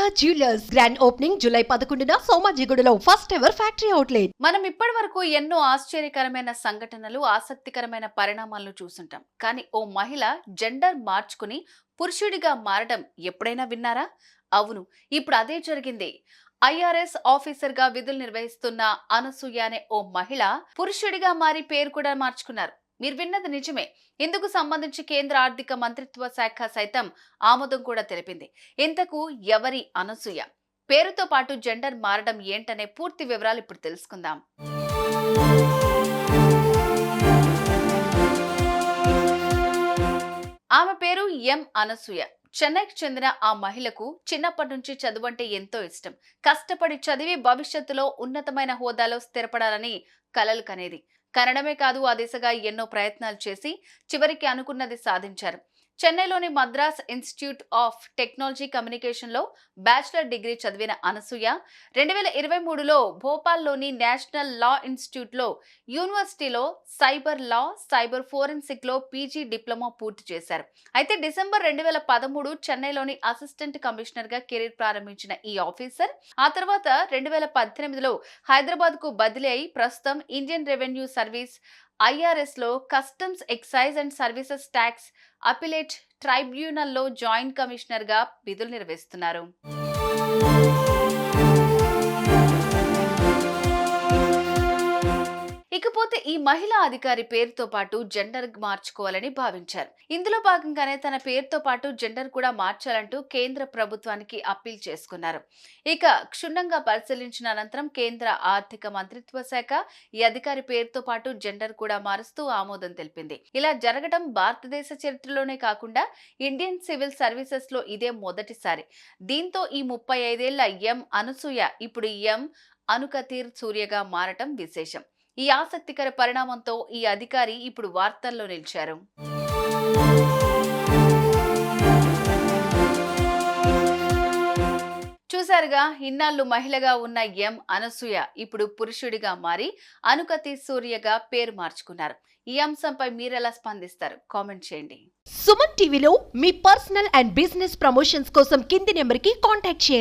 Sharada jewellers grand opening July పదకొండున సోమాజిగూడలో first ever factory outlet మనం ఇప్పటి వరకు ఎన్నో ఆశ్చర్యకరమైన సంఘటనలు ఆసక్తికరమైన పరిణామాలను చూసుంటాం. కానీ ఓ మహిళ జెండర్ మార్చుకుని పురుషుడిగా మారడం ఎప్పుడైనా విన్నారా? అవును ఇప్పుడు అదే జరిగింది. ఐఆర్ఎస్ ఆఫీసర్గా విధులు నిర్వహిస్తున్న అనసూయ అనే ఓ మహిళ పురుషుడిగా మారి పేరు కూడా మార్చుకున్నారు. మీరు విన్నది నిజమే. ఇందుకు సంబంధించి కేంద్ర ఆర్థిక మంత్రిత్వ శాఖ సైతం ఆమోదం కూడా తెలిపింది. ఇంతకు ఎవరి అనసూయ? పేరుతో పాటు జెండర్ మారడం ఏంటనే పూర్తి వివరాలు ఇప్పుడు తెలుసుకుందాం. ఆమె పేరు ఎం అనసూయ. చెన్నైకి చెందిన ఆ మహిళకు చిన్నప్పటి నుంచి చదువు అంటే ఎంతో ఇష్టం. కష్టపడి చదివి భవిష్యత్తులో ఉన్నతమైన హోదాలో స్థిరపడాలని కలలు కనేది. కన్నడమే కాదు ఆ దిశగా ఎన్నో ప్రయత్నాలు చేసి చివరికి అనుకున్నది సాధించారు. చెన్నైలోని మద్రాస్ ఇన్స్టిట్యూట్ ఆఫ్ టెక్నాలజీ కమ్యూనికేషన్లో బ్యాచిలర్ డిగ్రీ చదివిన అనసూయ రెండు వేల ఇరవై మూడులో భోపాల్లోని నేషనల్ లా ఇన్స్టిట్యూట్లో యూనివర్సిటీలో సైబర్ లా సైబర్ ఫోరెన్సిక్లో పీజీ డిప్లొమా పూర్తి చేశారు. అయితే డిసెంబర్ రెండు వేల పదమూడు చెన్నైలోని అసిస్టెంట్ కమిషనర్గా కెరీర్ ప్రారంభించిన ఈ ఆఫీసర్ ఆ తర్వాత రెండు వేల పద్దెనిమిదిలో హైదరాబాద్కు బదిలీ అయి ప్రస్తుతం Indian revenue service ఐఆర్ఎస్లో customs excise and services tax appellate ట్రైబ్యునల్లో joint కమిషనర్గా విధులు నిర్వహిస్తున్నారు. ఈ మహిళా అధికారి పేరుతో పాటు జెండర్ మార్చుకోవాలని భావించారు. ఇందులో భాగంగానే తన పేరుతో పాటు జెండర్ కూడా మార్చాలంటూ కేంద్ర ప్రభుత్వానికి అప్పీల్ చేసుకున్నారు. ఇక క్షుణ్ణంగా పరిశీలించిన అనంతరం కేంద్ర ఆర్థిక మంత్రిత్వ శాఖ ఈ అధికారి పేరుతో పాటు జెండర్ కూడా మారుస్తూ ఆమోదం తెలిపింది. ఇలా జరగడం భారతదేశ చరిత్రలోనే కాకుండా ఇండియన్ సివిల్ సర్వీసెస్లో ఇదే మొదటిసారి. దీంతో ఈ ముప్పై ఐదేళ్ళ ఎం అనసూయ ఇప్పుడు ఎం అనుకతీర్ సూర్యగా మారటం విశేషం. ఈ ఆసక్తికర పరిణామంతో ఈ అధికారి ఇప్పుడు వార్తల్లో నిలిచారు. చూశారుగా ఇన్నాళ్ళు మహిళగా ఉన్న ఎం. అనసూయ ఇప్పుడు పురుషుడిగా మారి అనుకతి సూర్యగా పేరు మార్చుకున్నారు. ఈ అంశంపై మీరెలా స్పందిస్తారు? కామెంట్ చేయండి. సుమన్ టీవీలో మీ పర్సనల్ అండ్ బిజినెస్ ప్రమోషన్స్ కోసం కింది నెంబర్కి కాంటాక్ట్ చేయండి.